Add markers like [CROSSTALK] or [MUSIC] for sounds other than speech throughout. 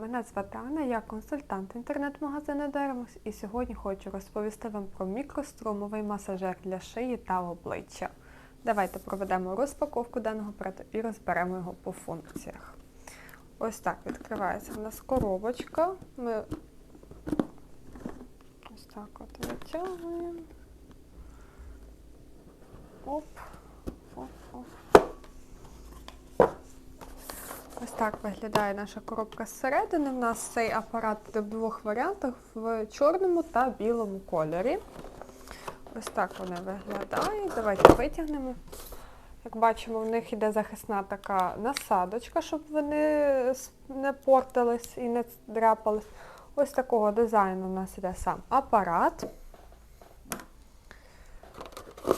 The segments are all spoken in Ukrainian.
Мене звати Анна, я консультант інтернет-магазину Dermos і сьогодні хочу розповісти вам про мікрострумовий масажер для шиї та обличчя. Давайте проведемо розпаковку даного апарату і розберемо його по функціях. Ось так відкривається у нас коробочка. Ми ось так от витягуємо. Оп, оп. Ось так виглядає наша коробка зсередини. У нас цей апарат в двох варіантах в чорному та білому кольорі. Ось так вони виглядають. Давайте витягнемо. Як бачимо, в них йде захисна така насадочка, щоб вони не портились і не дряпались. Ось такого дизайну у нас йде сам апарат.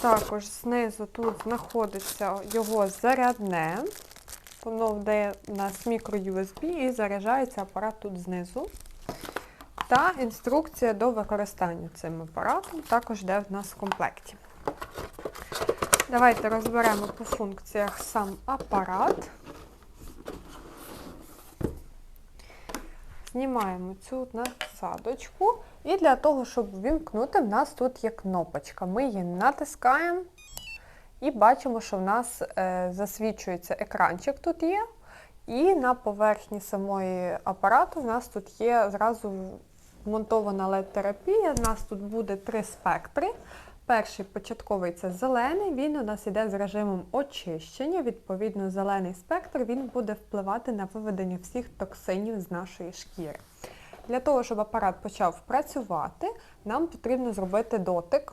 Також знизу тут знаходиться його зарядне. Воно йде у нас мікро-USB і заряджається апарат тут знизу. Та інструкція до використання цим апаратом також йде в нас в комплекті. Давайте розберемо по функціях сам апарат. Знімаємо цю насадочку. І для того, щоб вімкнути, в нас тут є кнопочка. Ми її натискаємо. І бачимо, що в нас е, засвічується екранчик тут є. І на поверхні самої апарату в нас тут є зразу вмонтована LED-терапія. У нас тут буде три спектри. Перший початковий це зелений, він у нас йде з режимом очищення. Відповідно, зелений спектр він буде впливати на виведення всіх токсинів з нашої шкіри. Для того, щоб апарат почав працювати, нам потрібно зробити дотик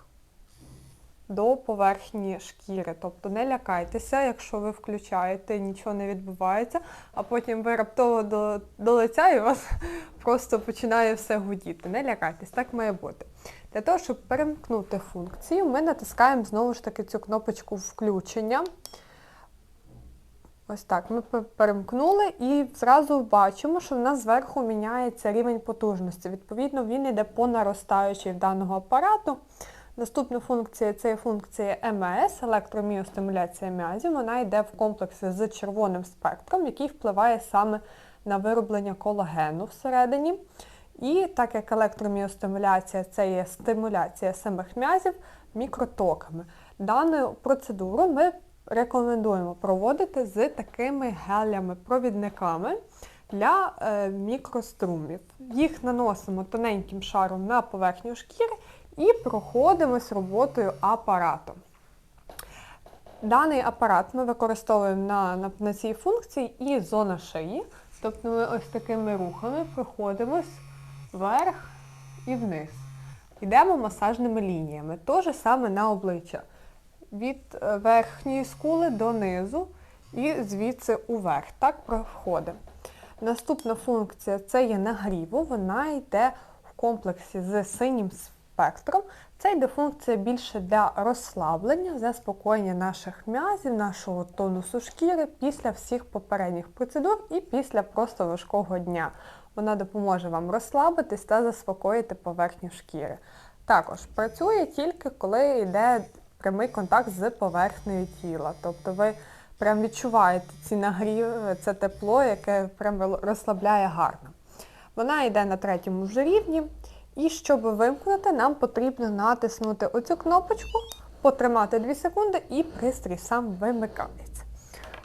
до поверхні шкіри. Тобто не лякайтеся, якщо ви включаєте, нічого не відбувається, а потім ви раптово до, до лиця і у вас [LAUGHS] просто починає все гудіти. Не лякайтесь, так має бути. Для того, щоб перемкнути функцію, ми натискаємо знову ж таки цю кнопочку включення. Ось так, ми перемкнули і зразу бачимо, що в нас зверху міняється рівень потужності. Відповідно, він йде по наростаючій даного апарату. Наступна функція це функція МС, електроміостимуляція м'язів. Вона йде в комплексі з червоним спектром, який впливає саме на вироблення колагену всередині. І так як електроміостимуляція це є стимуляція самих м'язів мікротоками. Дану процедуру ми рекомендуємо проводити з такими гелями-провідниками для е, мікрострумів. Їх наносимо тоненьким шаром на поверхню шкіри і проходимось роботою апарату. Даний апарат ми використовуємо на, на, на цій функції і зона шиї. Тобто ми ось такими рухами проходимось вверх і вниз. Йдемо масажними лініями. Те ж саме на обличчя. Від е, верхньої скули до низу і звідси уверх. Так проходимо. Наступна функція це є нагріву, вона йде в комплексі з синім спектром. Це йде функція більше для розслаблення, заспокоєння наших м'язів, нашого тонусу шкіри після всіх попередніх процедур і після просто важкого дня. Вона допоможе вам розслабитись та заспокоїти поверхню шкіри. Також працює тільки коли йде прямий контакт з поверхнею тіла. Тобто ви прям відчуваєте ці нагріви, це тепло, яке прям розслабляє гарно. Вона йде на третьому вже рівні. І щоб вимкнути, нам потрібно натиснути оцю кнопочку, потримати 2 секунди і пристрій сам вимикається.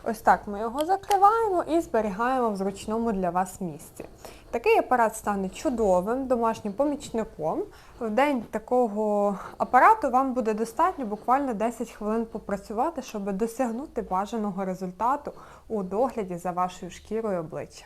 Ось так ми його закриваємо і зберігаємо в зручному для вас місці. Такий апарат стане чудовим домашнім помічником. В день такого апарату вам буде достатньо буквально 10 хвилин попрацювати, щоб досягнути бажаного результату у догляді за вашою шкірою обличчя.